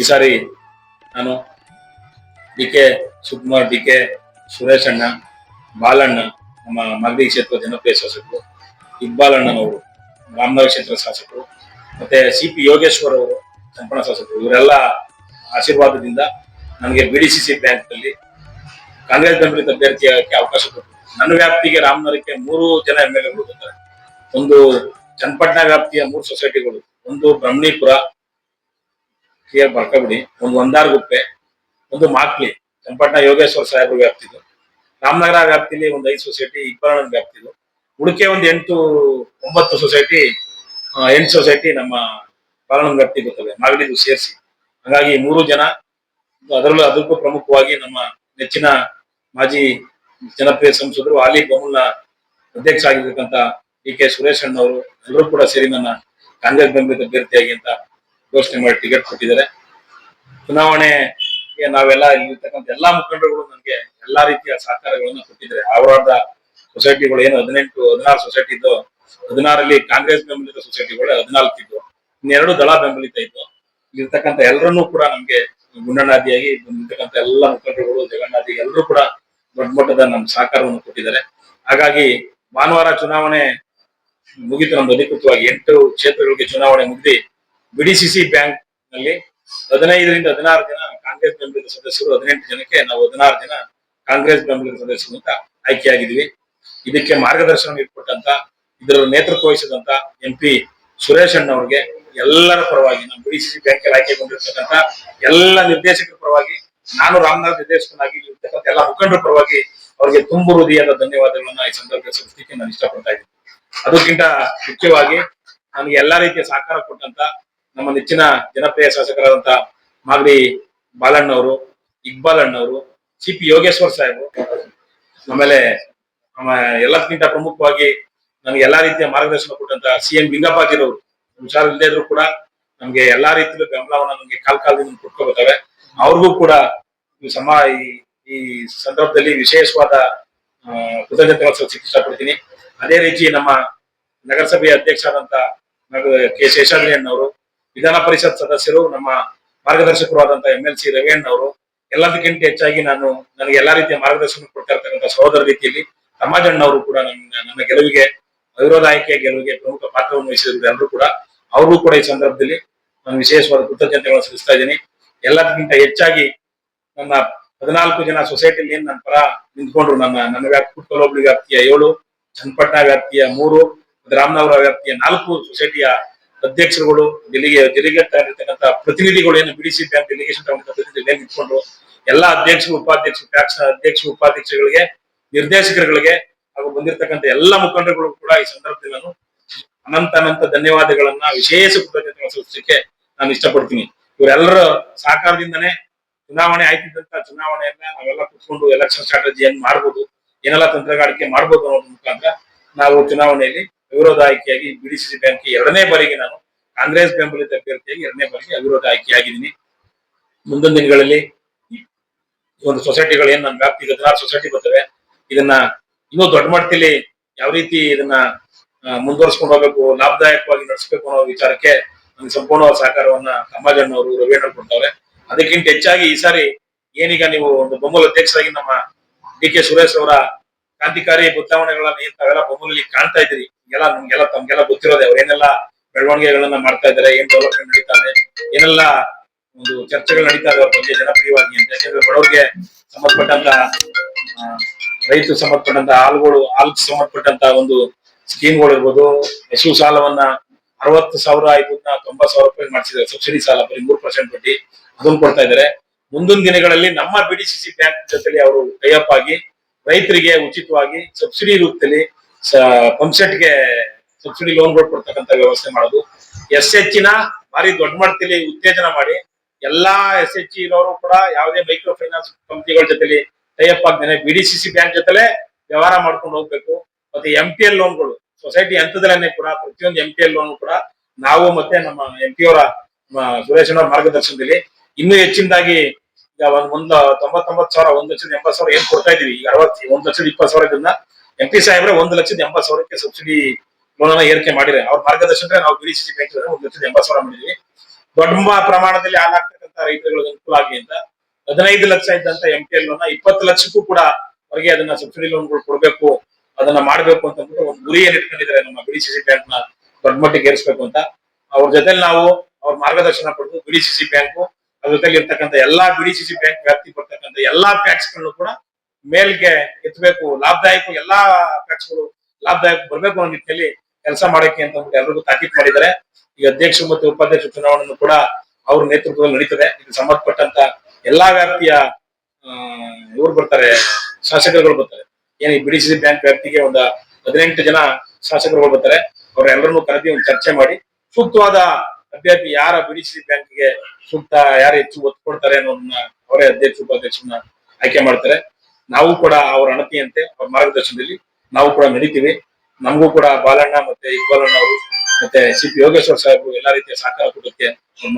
ಈ ಸಾರಿ ನಾನು D K Shivakumar, D K Suresh ಅಣ್ಣ, ಬಾಲಣ್ಣ, ನಮ್ಮ ಮಗಡಿ ಕ್ಷೇತ್ರ ಜನಪ್ರಿಯ ಶಾಸಕರು, ಇಕ್ಬಾಲ್ ಅಣ್ಣನವರು, ರಾಮನಗರ ಕ್ಷೇತ್ರ ಶಾಸಕರು, ಮತ್ತೆ ಸಿ ಪಿ ಯೋಗೇಶ್ವರ್ ಅವರು ಸಂಪಣ ಶಾಸಕರು, ಇವರೆಲ್ಲ ಆಶೀರ್ವಾದದಿಂದ ನನಗೆ ಬಿ ಡಿ ಸಿ ಸಿ ಬ್ಯಾಂಕ್ನಲ್ಲಿ ಕಾಂಗ್ರೆಸ್ ಬೆಂಬಲಿತ ಅಭ್ಯರ್ಥಿಯಾಗಕ್ಕೆ ಅವಕಾಶ ಕೊಟ್ಟರು. ನನ್ನ ವ್ಯಾಪ್ತಿಗೆ ರಾಮನಗರಕ್ಕೆ ಮೂರು ಜನ ಎಂ ಎಲ್ ಎಗಳು ಬರ್ತಾರೆ. ಒಂದು ಚನ್ನಪಟ್ಟಣ ವ್ಯಾಪ್ತಿಯ ಮೂರು ಸೊಸೈಟಿಗಳು, ಒಂದು ಬ್ರಹ್ಮಣಿಪುರ ಕೆ ಬರ್ಕೊಬಿಡಿ ಒಂದು ಒಂದು ಒಂದಾರ್ಗುಪ್ಪೆ ಒಂದು ಮಾಕ್ಲಿ ಚಂಪಟ್ನ ಯೋಗೇಶ್ವರ ಸಾಹೇಬ್ರ ವ್ಯಾಪ್ತಿದು, ರಾಮನಗರ ವ್ಯಾಪ್ತಿಲಿ ಒಂದು ಐದು ಸೊಸೈಟಿ ಇಬ್ಬರಣ ವ್ಯಾಪ್ತಿದು. ಉಡುಕೆ ಒಂದು ಎಂಟು, ಒಂಬತ್ತು ಸೊಸೈಟಿ ಎಂಟು ಸೊಸೈಟಿ ನಮ್ಮ ಪಾಲನ ವ್ಯಾಪ್ತಿ ಬರ್ತವೆ ಮಾಗಡಿದು ಸೇರಿಸಿ. ಹಾಗಾಗಿ ಮೂರು ಜನ, ಅದರಲ್ಲೂ ಅದಕ್ಕೂ ಪ್ರಮುಖವಾಗಿ ನಮ್ಮ ನೆಚ್ಚಿನ ಮಾಜಿ ಜನಪ್ರಿಯ ಸಂಸದರು ಆಲಿ ಬಮುಲ್ನ ಅಧ್ಯಕ್ಷ ಆಗಿರ್ತಕ್ಕಂಥ ಡಿ ಕೆ ಸುರೇಶ್ ಅಣ್ಣವರು, ಎಲ್ಲರೂ ಕೂಡ ಸೇರಿ ನನ್ನ ಕಾಂಗ್ರೆಸ್ ಬೆಂಬಲಿತ ಅಭ್ಯರ್ಥಿಯಾಗಿ ಅಂತ ಘೋಷಣೆ ಮಾಡಿ ಟಿಕೆಟ್ ಕೊಟ್ಟಿದ್ದಾರೆ. ಚುನಾವಣೆ ನಾವೆಲ್ಲ ಇಲ್ಲಿರ್ತಕ್ಕಂಥ ಎಲ್ಲಾ ಮುಖಂಡರುಗಳು ನನಗೆ ಎಲ್ಲಾ ರೀತಿಯ ಸಹಕಾರಗಳನ್ನು ಕೊಟ್ಟಿದ್ದಾರೆ. ಅವರಾದ ಸೊಸೈಟಿಗಳು ಏನು ಹದಿನೆಂಟು, ಹದಿನಾರು ಸೊಸೈಟಿ ಇದ್ದು, ಹದಿನಾರಲ್ಲಿ ಕಾಂಗ್ರೆಸ್ ಬೆಂಬಲಿತ ಸೊಸೈಟಿಗಳು ಹದಿನಾಲ್ಕು ಇದ್ದು, ಇನ್ನೆರಡು ದಳ ಬೆಂಬಲಿತ ಇದ್ದು ಇಲ್ಲಿರ್ತಕ್ಕಂಥ ಎಲ್ಲರನ್ನೂ ಕೂಡ ನಮ್ಗೆ ಗುಂಡಣ್ಣಾದಿಯಾಗಿ ಬಂದಿರ್ತಕ್ಕಂಥ ಎಲ್ಲ ಮುಖಂಡರುಗಳು ಜಗನ್ನಾದಿ ಎಲ್ಲರೂ ಕೂಡ ದೊಡ್ಡ ಮಟ್ಟದ ನಮ್ಮ ಸಹಕಾರವನ್ನು ಕೊಟ್ಟಿದ್ದಾರೆ. ಹಾಗಾಗಿ ಭಾನುವಾರ ಚುನಾವಣೆ ಮುಗಿತು. ನಮ್ದು ಅಧಿಕೃತವಾಗಿ ಎಂಟು ಕ್ಷೇತ್ರಗಳಿಗೆ ಚುನಾವಣೆ ಮುಗಿದಿ ಬಿಡಿಸಿಸಿ ಬ್ಯಾಂಕ್ನಲ್ಲಿ ಹದಿನೈದರಿಂದ ಹದಿನಾರು ಜನ ಕಾಂಗ್ರೆಸ್ ಬೆಂಬಲಿತ ಸದಸ್ಯರು, ಹದಿನೆಂಟು ಜನಕ್ಕೆ ನಾವು ಹದಿನಾರು ಜನ ಕಾಂಗ್ರೆಸ್ ಬೆಂಬಲಿತ ಸದಸ್ಯರು ಅಂತ ಆಯ್ಕೆಯಾಗಿದ್ವಿ. ಇದಕ್ಕೆ ಮಾರ್ಗದರ್ಶನ ನೀಡಿಕೊಟ್ಟಂತ ಇದರ ನೇತೃತ್ವ ವಹಿಸಿದಂತ ಎಂ ಪಿ ಸುರೇಶ್ ಅಣ್ಣ ಅವ್ರಿಗೆ ಎಲ್ಲರ ಪರವಾಗಿ ನಮ್ಮ ಬಿಡಿಸಿಸಿ ಬ್ಯಾಂಕ್ ಅಲ್ಲಿ ಆಯ್ಕೆಗೊಂಡಿರ್ತಕ್ಕಂಥ ಎಲ್ಲ ನಿರ್ದೇಶಕರ ಪರವಾಗಿ, ನಾನು ರಾಮನಾಥ್ ನಿರ್ದೇಶಕನಾಗಿ ಇರ್ತಕ್ಕಂಥ ಎಲ್ಲ ಮುಖಂಡರ ಪರವಾಗಿ ಅವರಿಗೆ ತುಂಬು ಹೃದಯದ ಧನ್ಯವಾದಗಳನ್ನ ಈ ಸಂದರ್ಭದಲ್ಲಿ ಸಲ್ಲಿಸಲಿಕ್ಕೆ ನಾನು ಇಷ್ಟಪಡ್ತಾ ಇದ್ದೀನಿ. ಅದಕ್ಕಿಂತ ಮುಖ್ಯವಾಗಿ ನನಗೆ ಎಲ್ಲಾ ರೀತಿಯ ಸಹಕಾರ ಕೊಟ್ಟಂತ ನಮ್ಮ ನೆಚ್ಚಿನ ಜನಪ್ರಿಯ ಶಾಸಕರಾದಂತಹ ಮಾಗಡಿ ಬಾಲಣ್ಣವರು ಇಕ್ಬಾಲ್ ಅಣ್ಣವರು ಸಿ ಪಿ ಯೋಗೇಶ್ವರ್ ಸಾಹೇಬರು ಆಮೇಲೆ ನಮ್ಮ ಎಲ್ಲಕ್ಕಿಂತ ಪ್ರಮುಖವಾಗಿ ನಮ್ಗೆ ಎಲ್ಲಾ ರೀತಿಯ ಮಾರ್ಗದರ್ಶನ ಕೊಟ್ಟಂತ ಸಿ ಎಂ ಬಿಂಗಪ್ಪಾಜಿರವರು ಹುಷಾರಿಲ್ಲದೆ ಇದ್ರು ಕೂಡ ನಮ್ಗೆ ಎಲ್ಲಾ ರೀತಿಯ ಬೆಂಬಲವನ್ನ ನಮ್ಗೆ ಕಾಲ್ ಕಾಲದಿಂದ ಕೊಟ್ಕೋಬೇಕಾವೆ ಅವ್ರಿಗೂ ಕೂಡ ಸಮ ಈ- ಸಂದರ್ಭದಲ್ಲಿ ವಿಶೇಷವಾದ ಆ, ಕೃತಜ್ಞತೆಗಳು ಸಲ್ಲಿಸಕ್ಕೆ ಇಷ್ಟಪಡ್ತೀನಿ. ಅದೇ ರೀತಿ ನಮ್ಮ ನಗರಸಭೆಯ ಅಧ್ಯಕ್ಷರಾದಂತ ಕೆ. ಶೇಷಾದ್ರಿ ಅಣ್ಣವರು ವಿಧಾನ ಪರಿಷತ್ ಸದಸ್ಯರು, ನಮ್ಮ ಮಾರ್ಗದರ್ಶಕರಾದಂತ ಎಂ ಎಲ್ ಸಿ ರವಿಯಣ್ಣ ಅವರು, ಎಲ್ಲದಕ್ಕಿಂತ ಹೆಚ್ಚಾಗಿ ನಾನು ನನಗೆ ಎಲ್ಲಾ ರೀತಿಯ ಮಾರ್ಗದರ್ಶನ ಕೊಡ್ತಾ ಸಹೋದರ ರೀತಿಯಲ್ಲಿ ಅವರು ಕೂಡ ನನ್ನ ಗೆಲುವಿಗೆ ಅವಿರೋಧ ಆಯ್ಕೆಯ ಗೆಲುವಿಗೆ ಪ್ರಮುಖ ಪಾತ್ರವನ್ನು ವಹಿಸಿದ್ರು ಎಲ್ಲರೂ ಕೂಡ. ಅವರು ಕೂಡ ಈ ಸಂದರ್ಭದಲ್ಲಿ ನಾನು ವಿಶೇಷವಾದ ಕೃತಜ್ಞತೆಗಳನ್ನು ಸಲ್ಲಿಸ್ತಾ ಇದ್ದೀನಿ. ಎಲ್ಲದಕ್ಕಿಂತ ಹೆಚ್ಚಾಗಿ ನನ್ನ ಹದಿನಾಲ್ಕು ಜನ ಸೊಸೈಟಿಲಿ ನನ್ನ ಪರ ನಿಂತ್ಕೊಂಡ್ರು ನನ್ನ ನನ್ನ ವ್ಯಾಪ್ತಿ ಕುಟ್ಕಲ್ ಹೋಬಳಿ ವ್ಯಾಪ್ತಿಯ ಏಳು, ಚನ್ನಪಟ್ಟಣ ವ್ಯಾಪ್ತಿಯ ಮೂರು, ರಾಮನಗರ ವ್ಯಾಪ್ತಿಯ ನಾಲ್ಕು ಸೊಸೈಟಿಯ ಅಧ್ಯಕ್ಷರುಗಳು, ಡೆಲಿಗೆ, ಡೆಲಿಗೇಟ್ ಆಗಿರ್ತಕ್ಕಂಥ ಪ್ರತಿನಿಧಿಗಳು ಏನು ಬಿಡಿಸಿ ಬ್ಯಾಂಕ್ ಡೆಲಿಗೇಷನ್ ಪ್ರತಿನಿಧಿ ಇಟ್ಕೊಂಡು, ಎಲ್ಲಾ ಅಧ್ಯಕ್ಷರು, ಉಪಾಧ್ಯಕ್ಷರು ಟ್ಯಾಕ್ಸ್ ಅಧ್ಯಕ್ಷರು, ಉಪಾಧ್ಯಕ್ಷರುಗಳಿಗೆ, ನಿರ್ದೇಶಕರುಗಳಿಗೆ ಹಾಗೂ ಬಂದಿರತಕ್ಕಂಥ ಎಲ್ಲ ಮುಖಂಡರುಗಳು ಕೂಡ ಈ ಸಂದರ್ಭದಲ್ಲಿ ನಾನು ಅನಂತ ಅನಂತ ಧನ್ಯವಾದಗಳನ್ನ, ವಿಶೇಷ ಕೃತಜ್ಞತೆ ಸಲ್ಲಿಸಲಿಕ್ಕೆ ನಾನು ಇಷ್ಟಪಡ್ತೀನಿ. ಇವರೆಲ್ಲರ ಸಹಕಾರದಿಂದನೇ ಚುನಾವಣೆ ಆಯ್ತಿದ್ದಂತ ಚುನಾವಣೆಯನ್ನ ನಾವೆಲ್ಲ ಕುತ್ಕೊಂಡು ಎಲೆಕ್ಷನ್ ಸ್ಟ್ರಾಟಜಿ ಹೆಂಗ್ ಮಾಡ್ಬೋದು, ಏನೆಲ್ಲ ತಂತ್ರಗಾರಿಕೆ ಮಾಡ್ಬೋದು ಅನ್ನೋದ್ರ ಮುಖಾಂತರ ನಾವು ಚುನಾವಣೆಯಲ್ಲಿ ಅವಿರೋಧ ಆಯ್ಕೆಯಾಗಿ ಬಿಡಿಸಿಸಿ ಬ್ಯಾಂಕ್ ಎರಡನೇ ಬಾರಿಗೆ ನಾನು ಕಾಂಗ್ರೆಸ್ ಬೆಂಬಲಿತ ಅಭ್ಯರ್ಥಿಯಾಗಿ ಎರಡನೇ ಬಾರಿಗೆ ಅವಿರೋಧ ಆಯ್ಕೆಯಾಗಿದ್ದೀನಿ ಮುಂದಿನ ದಿನಗಳಲ್ಲಿ ಒಂದು ಸೊಸೈಟಿಗಳು ಏನ್ ನಮ್ಮ ವ್ಯಾಪ್ತಿಗೆ ಹದಿನಾರು ಸೊಸೈಟಿ ಬರ್ತವೆ, ಇದನ್ನ ಇನ್ನೂ ದೊಡ್ಡ ಮಟ್ಟದಲ್ಲಿ ಯಾವ ರೀತಿ ಇದನ್ನ ಮುಂದುವರ್ಸ್ಕೊಂಡು ಹೋಗಬೇಕು, ಲಾಭದಾಯಕವಾಗಿ ನಡೆಸಬೇಕು ಅನ್ನೋ ವಿಚಾರಕ್ಕೆ ನಮ್ಗೆ ಸಂಪೂರ್ಣ ಸಹಕಾರವನ್ನ ತಮ್ಮಜಣ್ಣವರು ರವಿಯಣ್ಣ ಕೊಡ್ತಾವ್ರೆ. ಅದಕ್ಕಿಂತ ಹೆಚ್ಚಾಗಿ ಈ ಸಾರಿ ಏನೀಗ ನೀವು ಒಂದು ಬೊಮ್ಮಲ್ ಅಧ್ಯಕ್ಷರಾಗಿ ನಮ್ಮ ಡಿ ಕೆ ಸುರೇಶ್ ಅವರ ಕ್ರಾಂತಿಕಾರಿ ಬದಲಾವಣೆಗಳನ್ನ ಏನ್ ತಾವೆಲ್ಲ ಕಾಣ್ತಾ ಇದ್ದೀರಿ. ಎಲ್ಲ ನಮ್ಗೆಲ್ಲ ತಮ್ಗೆಲ್ಲ ಗೊತ್ತಿರೋದೆ ಅವ್ರು ಏನೆಲ್ಲ ಬೆಳವಣಿಗೆಗಳನ್ನ ಮಾಡ್ತಾ ಇದ್ದಾರೆ, ಏನ್ ಡೆವಲಪ್ಮೆಂಟ್ ನಡೀತಾ ಇದೆ, ಏನೆಲ್ಲ ಒಂದು ಚರ್ಚೆಗಳು ನಡೀತಾ ಇದೆ ಬಗ್ಗೆ ಜನಪ್ರಿಯವಾಗಿ ಅಂತ. ಯಾಕಂದ್ರೆ ಬಡವರಿಗೆ ಸಂಬಂಧಪಟ್ಟಂತ ರೈತರು ರೈತ ಸಂಬಂಧಪಟ್ಟಂತ, ಹಾಲುಗಳು ಹಾಲ್ ಸಂಬಂಧಪಟ್ಟಂತ ಒಂದು ಸ್ಕೀಮ್ಗಳು ಇರ್ಬೋದು. ಹಸು ಸಾಲವನ್ನ ಅರವತ್ತು ಸಾವಿರ ಐದನ್ನ ತೊಂಬತ್ ಸಾವಿರ ರೂಪಾಯಿ ಮಾಡಿಸಿದ್ದಾರೆ. ಸಬ್ಸಿಡಿ ಸಾಲ, ಬರೀ ಮೂರು ಪರ್ಸೆಂಟ್ ಬಡ್ಡಿ. ಅದನ್ನು ಕೊಡ್ತಾ ಇದಾರೆ ಮುಂದಿನ ದಿನಗಳಲ್ಲಿ ನಮ್ಮ ಬಿಡಿಸಿಸಿ ಬ್ಯಾಂಕ್ ಜೊತೆಲಿ ಅವರು ಕೈಯಪ್ಪಾಗಿ ರೈತರಿಗೆ ಉಚಿತವಾಗಿ ಸಬ್ಸಿಡಿ ರೂಪದಲ್ಲಿ ಪಂಪ್ಸೆಟ್ಗೆ ಸಬ್ಸಿಡಿ ಲೋನ್ಗಳು ಕೊಡ್ತಕ್ಕಂತ ವ್ಯವಸ್ಥೆ ಮಾಡೋದು. ಎಸ್ ಹೆಚ್ಚಿನ ಭಾರಿ ದೊಡ್ಡ ಮಟ್ಟದಲ್ಲಿ ಉತ್ತೇಜನ ಮಾಡಿ, ಎಲ್ಲಾ ಎಸ್ ಎಚ್ ಇರೋರು ಕೂಡ ಯಾವುದೇ ಮೈಕ್ರೋ ಫೈನಾನ್ಸ್ ಕಂಪ್ನಿಗಳ ಜೊತೆಲಿ tie up C C bank ಜೊತೆಲೆ ವ್ಯವಹಾರ ಮಾಡ್ಕೊಂಡು ಹೋಗ್ಬೇಕು. ಮತ್ತೆ ಎಂ ಪಿ ಎಲ್ ಲೋನ್ಗಳು ಸೊಸೈಟಿ ಹಂತದಲ್ಲೇ ಕೂಡ, ಪ್ರತಿಯೊಂದು ಎಂ ಪಿ ಎಲ್ ಲೋನ್ ಕೂಡ ನಾವು ಮತ್ತೆ ನಮ್ಮ ಎಂ ಪಿ ಅವರ ಸುರೇಶ್ ಅವರ ಮಾರ್ಗದರ್ಶನದಲ್ಲಿ ಇನ್ನೂ ಹೆಚ್ಚಿನದಾಗಿ ಈಗ ಒಂದ್ ಒಂದ್ ತೊಂಬತ್ತೊಂಬತ್ತು ಸಾವಿರ, ಒಂದ್ ಲಕ್ಷದ ಎಂಬತ್ತು ಸಾವಿರ ಏನ್ ಕೊಡ್ತಾ ಇದೀವಿ? ಈಗ ಅರವತ್ತು, ಒಂದ್ ಲಕ್ಷದ ಇಪ್ಪತ್ತು ಸಾವಿರದಿಂದ ಎಂ ಪಿ ಸಾಹೇಬ್ರೆ ಒಂದ್ ಲಕ್ಷದ ಎಂಬತ್ತು ಸಾವಿರಕ್ಕೆ ಸಬ್ಸಿಡಿ ಲೋನ್ ಅನ್ನ ಏರಿಕೆ ಮಾಡಿದ್ರೆ ಅವ್ರ ಮಾರ್ಗದರ್ಶನ ನಾವು ಬಿಡಿಸಿ ಬ್ಯಾಂಕ್ ಒಂದ್ ಲಕ್ಷದ ಎಂಬತ್ತು ಸಾವಿರ ಮಾಡಿದ್ವಿ ದೊಡ್ಡ ಪ್ರಮಾಣದಲ್ಲಿ ಹಾಲಾಗ್ತಕ್ಕಂಥ ರೈತರುಗಳಿಗೆ ಅನುಕೂಲ ಆಗಲಿ ಅಂತ, ಹದಿನೈದು ಲಕ್ಷ ಇದ್ದಂತ ಎಂ ಪಿ ಎಲ್ ಲೋನ್ ಇಪ್ಪತ್ತು ಲಕ್ಷಕ್ಕೂ ಕೂಡ ಅವರಿಗೆ ಅದನ್ನ ಸಬ್ಸಿಡಿ ಲೋನ್ಗಳು ಕೊಡಬೇಕು, ಅದನ್ನ ಮಾಡಬೇಕು ಅಂತ ಅಂದ್ಬಿಟ್ಟು ಒಂದು ಗುರಿಯನ್ನು ಇಟ್ಕೊಂಡಿದ್ದಾರೆ ನಮ್ಮ ಬಿ ಸಿ ಸಿ ಬ್ಯಾಂಕ್ನ ದೊಡ್ಡ ಮಟ್ಟಿಗೆ ಏರಿಸಬೇಕು ಅಂತ. ಅವ್ರ ಜೊತೆಲಿ ನಾವು ಅವ್ರ ಮಾರ್ಗದರ್ಶನ ಪಡೆದು ಬಿ ಸಿ ಸಿ ಬ್ಯಾಂಕ್ ಇರ್ತಕ್ಕಂಥ ಎಲ್ಲಾ ಬಿ ಸಿ ಸಿ ಬ್ಯಾಂಕ್ ವ್ಯಾಪ್ತಿ ಬರ್ತಕ್ಕಂಥ ಎಲ್ಲಾ ಪ್ಯಾಕ್ಸ್ಗಳನ್ನು ಕೂಡ ಮೇಲ್ಗೆ ಎತ್ತಬೇಕು ಲಾಭದಾಯಕ ಎಲ್ಲಾ ಪ್ಯಾಕ್ಸ್ಗಳು ಲಾಭದಾಯಕ ಬರಬೇಕು ಅನ್ನೋ ನಿಟ್ಟಿನಲ್ಲಿ ಕೆಲಸ ಮಾಡಕ್ಕೆ ಅಂತ ಎಲ್ರಿಗೂ ತಾಕೀತ್ ಮಾಡಿದ್ದಾರೆ. ಈ ಅಧ್ಯಕ್ಷ ಮತ್ತು ಉಪಾಧ್ಯಕ್ಷ ಚುನಾವಣೆಯನ್ನು ಕೂಡ ಅವ್ರ ನೇತೃತ್ವದಲ್ಲಿ ನಡೀತದೆ. ಇದಕ್ಕೆ ಸಂಬಂಧಪಟ್ಟಂತ ಎಲ್ಲಾ ವ್ಯಾಪ್ತಿಯ ಇವ್ರು ಬರ್ತಾರೆ, ಶಾಸಕರುಗಳು ಬರ್ತಾರೆ. ಏನು ಬಿ ಬಿ ಸಿ ಬ್ಯಾಂಕ್ ವ್ಯಾಪ್ತಿಗೆ ಒಂದು ಹದಿನೆಂಟು ಜನ ಶಾಸಕರುಗಳು ಬರ್ತಾರೆ. ಅವರೆಲ್ಲರನ್ನೂ ಕರೆದಿ ಒಂದು ಚರ್ಚೆ ಮಾಡಿ, ಸೂಕ್ತವಾದ ಅಭ್ಯರ್ಥಿ ಯಾರ ಬಿಡಿಸಿ ಬ್ಯಾಂಕ್ಗೆ ಸೂಕ್ತ ಯಾರು ಹೆಚ್ಚು ಒತ್ತು ಕೊಡ್ತಾರೆ ಅನ್ನೋದನ್ನ ಅವರೇ ಅಧ್ಯಕ್ಷ, ಉಪಾಧ್ಯಕ್ಷನ ಆಯ್ಕೆ ಮಾಡ್ತಾರೆ. ನಾವು ಕೂಡ ಅವರ ಅಣತಿಯಂತೆ, ಅವ್ರ ಮಾರ್ಗದರ್ಶನದಲ್ಲಿ ನಾವು ಕೂಡ ನಡೀತೀವಿ. ನಮಗೂ ಕೂಡ ಬಾಲಣ್ಣ ಮತ್ತೆ ಇಕ್ಬಾಲಣ್ಣ ಅವರು ಮತ್ತೆ ಸಿ ಪಿ ಯೋಗೇಶ್ವರ್ ಸಾಹೇಬರು ಎಲ್ಲಾ ರೀತಿಯ ಸಹಕಾರ ಕೊಡೋಕೆ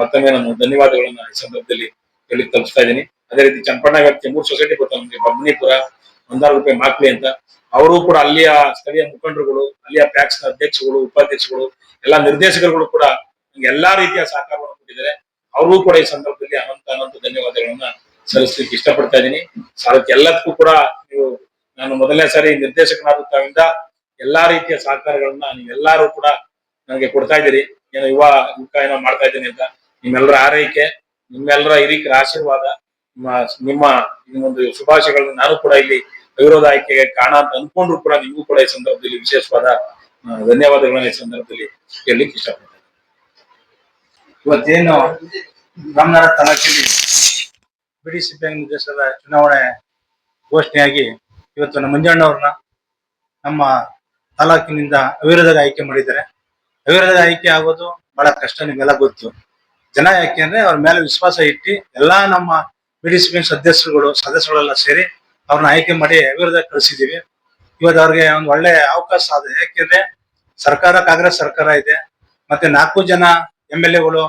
ಮತ್ತೊಮ್ಮೆ ನಾನು ಧನ್ಯವಾದಗಳನ್ನ ಈ ಸಂದರ್ಭದಲ್ಲಿ ಹೇಳಿ ತಲುಪಿಸ್ತಾ ಇದ್ದೀನಿ. ಅದೇ ರೀತಿ ಚಂಪಣ್ಣ ವ್ಯಾಪ್ತಿ ಮೂರು ಸೊಸೈಟಿ ಗೊತ್ತಾ ನಮಗೆ, ಬಬ್ನಿಪುರ ಒಂದಾರು ರೂಪಾಯಿ ಮಾಕ್ಲಿ ಅಂತ. ಅವರು ಕೂಡ ಅಲ್ಲಿಯ ಸ್ಥಳೀಯ ಮುಖಂಡರುಗಳು, ಅಲ್ಲಿಯ ಪ್ಯಾಕ್ಸ್ನ ಅಧ್ಯಕ್ಷಗಳು, ಉಪಾಧ್ಯಕ್ಷಗಳು, ಎಲ್ಲಾ ನಿರ್ದೇಶಕರುಗಳು ಕೂಡ ಎಲ್ಲಾ ರೀತಿಯ ಸಹಕಾರವನ್ನು ಕೊಟ್ಟಿದ್ದಾರೆ. ಅವ್ರಿಗೂ ಕೂಡ ಈ ಸಂದರ್ಭದಲ್ಲಿ ಅನಂತ ಅನಂತ ಧನ್ಯವಾದಗಳನ್ನ ಸಲ್ಲಿಸ್ಲಿಕ್ಕೆ ಇಷ್ಟಪಡ್ತಾ ಇದ್ದೀನಿ. ಸಾಲಕ್ಕೆ ಎಲ್ಲದಕ್ಕೂ ಕೂಡ ನೀವು, ನಾನು ಮೊದಲನೇ ಸಾರಿ ನಿರ್ದೇಶಕನಾಗುತ್ತಾವಿಂದ ಎಲ್ಲಾ ರೀತಿಯ ಸಹಕಾರಗಳನ್ನ ನೀವೆಲ್ಲರೂ ಕೂಡ ನನಗೆ ಕೊಡ್ತಾ ಇದ್ದೀರಿ. ಏನೋ ಯುವ ಯುವಕ ಏನೋ ಮಾಡ್ತಾ ಇದ್ದೀನಿ ಅಂತ. ನಿಮ್ಮೆಲ್ಲರ ಆರೈಕೆ, ನಿಮ್ಮೆಲ್ಲರ ಹಿರಿಕರ ಆಶೀರ್ವಾದ, ನಿಮ್ಮ ನಿಮ್ಮ ಒಂದು ಶುಭಾಶಯಗಳನ್ನ ನಾನು ಕೂಡ ಇಲ್ಲಿ ಅವಿರೋಧ ಆಯ್ಕೆಗೆ ಕಾಣ ಅಂತ ಅನ್ಕೊಂಡ್ರು ಕೂಡ ನಿಮಗೂ ಕೂಡ ಈ ಸಂದರ್ಭದಲ್ಲಿ ವಿಶೇಷವಾದ ಧನ್ಯವಾದಗಳನ್ನ ಈ ಸಂದರ್ಭದಲ್ಲಿ ಹೇಳಲಿಕ್ಕೆ ಇಷ್ಟಪಡ್ತೀನಿ. ಇವತ್ತೇನು ರಾಮನಗರ ತಾಲೂಕಿನಲ್ಲಿ ಬಿಡಿ ಸಿಬ್ಬಂದಿ ನಿರ್ದೇಶಕರ ಚುನಾವಣೆ ಘೋಷಣೆಯಾಗಿ ಇವತ್ತು ನಮ್ಮ ಮಂಜಣ್ಣವ್ರನ್ನ ನಮ್ಮ ತಾಲೂಕಿನಿಂದ ಅವಿರೋಧದ ಆಯ್ಕೆ ಮಾಡಿದ್ದಾರೆ. ಅವಿರೋಧದ ಆಯ್ಕೆ ಆಗೋದು ಬಹಳ ಕಷ್ಟ ನಿಮ್ಗೆಲ್ಲ ಗೊತ್ತು. ಜನ ಯಾಕೆ ಅಂದ್ರೆ ಅವ್ರ ಮೇಲೆ ವಿಶ್ವಾಸ ಇಟ್ಟು ಎಲ್ಲಾ ನಮ್ಮ ಬಿಡಿ ಬ್ಯಾಂಕ್ ಸದಸ್ಯರುಗಳು, ಸದಸ್ಯರುಗಳೆಲ್ಲ ಸೇರಿ ಅವ್ರನ್ನ ಆಯ್ಕೆ ಮಾಡಿ ಅವಿರೋಧ ಕಳಿಸಿದೀವಿ ಇವತ್ತು ಅವ್ರಿಗೆ ಒಂದು ಒಳ್ಳೆ ಅವಕಾಶ ಆದ. ಯಾಕೆಂದ್ರೆ ಸರ್ಕಾರ ಕಾಂಗ್ರೆಸ್ ಸರ್ಕಾರ ಇದೆ. ಮತ್ತೆ ನಾಲ್ಕು ಜನ ಎಂ ಎಲ್ ಎಗಳು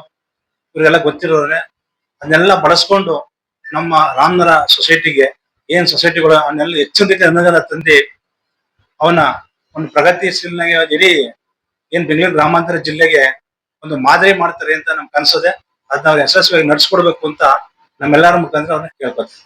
ಇವರೆಲ್ಲ ಗೊತ್ತಿರೋರೆ, ಅದನ್ನೆಲ್ಲ ಬಳಸ್ಕೊಂಡು ನಮ್ಮ ರಾಮನರ ಸೊಸೈಟಿಗೆ, ಏನ್ ಸೊಸೈಟಿಗಳು ಅವನ್ನೆಲ್ಲ ಹೆಚ್ಚಿನ ರೀತಿ ಅನುದಾನ ತಂದು ಅವನ ಒಂದು ಪ್ರಗತಿಶೀಲನಾಗಿ ಇಡೀ ಏನ್ ಬೆಂಗಳೂರು ಗ್ರಾಮಾಂತರ ಜಿಲ್ಲೆಗೆ ಒಂದು ಮಾದರಿ ಮಾಡ್ತಾರೆ ಅಂತ ನಮ್ಗೆ ಕನ್ಸದೆ ಅದನ್ನ ಅವ್ರು ಯಶಸ್ವಿಯಾಗಿ ನಡ್ಸ್ಕೊಡ್ಬೇಕು ಅಂತ ನಮ್ಮೆಲ್ಲರ ಮುಖಾಂತರ ಅವ್ರನ್ನ ಕೇಳ್ಕೊತೀವಿ